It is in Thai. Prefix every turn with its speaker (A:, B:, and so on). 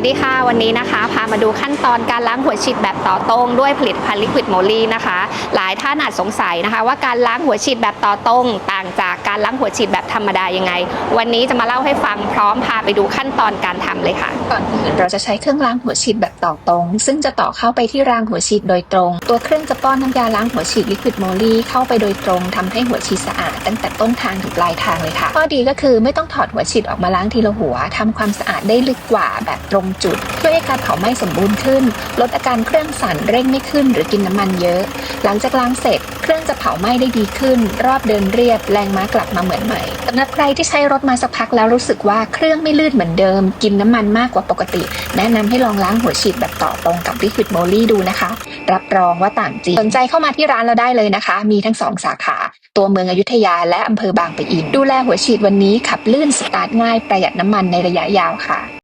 A: วัสดีค่ะ วันนี้นะคะ พามาดูขั้นตอนการล้างหัวฉีดแบบต่อตรงด้วยผลิตภัณฑ์ลิควิดโมลีนะคะ หลายท่านอาจสงสัยนะคะ ว่าการล้างหัวฉีดแบบต่อตรง ต่างจากการล้างหัวฉีดแบบธรรมดายังไง วันนี้จะมาเล่าให้ฟังพร้อมพาไปดูขั้นตอนการทำเลยค่ะ
B: ก่อนอื่นเราจะใช้เครื่องล้างหัวฉีดแบบต่อตรง ซึ่งจะต่อเข้าไปที่รางหัวฉีดโดยตรง ตัวเครื่องจะป้อนน้ำยาล้างหัวฉีดลิควิดโมลีเข้าไปโดยตรงทำให้หัวฉีดสะอาดตั้งแต่ต้นทางถึงปลายทางเลยค่ะข้อดีก็คือไม่ต้องถอดหัวฉีดออกมาล้างทีละหัวทำความสะอาดได้ลึกกว่าแบบตรงจุดช่วยให้การเผาไหม้สมบูรณ์ขึ้น ลดอาการเครื่องสั่นเร่งไม่ขึ้น หรือกินน้ำมันเยอะ หลังจากล้างเสร็จ เครื่องจะเผาไหม้ได้ดีขึ้น รอบเดินเรียบแรงม้ากลับมาเหมือนใหม่สำหรับใครที่ใช้รถมาสักพักแล้วรู้สึกว่าเครื่องไม่ลื่นเหมือนเดิม กินน้ำมันมากกว่าปกติ แนะนำให้ลองล้างหัวฉีดแบบต่อตรงกับ Liquid Moly ดูนะคะ รับรองว่าต่างจริงสนใจเข้ามาที่ร้านเราได้เลยนะคะ มีทั้งสองสาขา ตัวเมืองอยุธยาและอำเภอบางปะอินดูแลหัวฉีดวันนี้ขับลื่นสตาร์ทง่ายประหยัดน้ำมันในระยะยาวค่ะ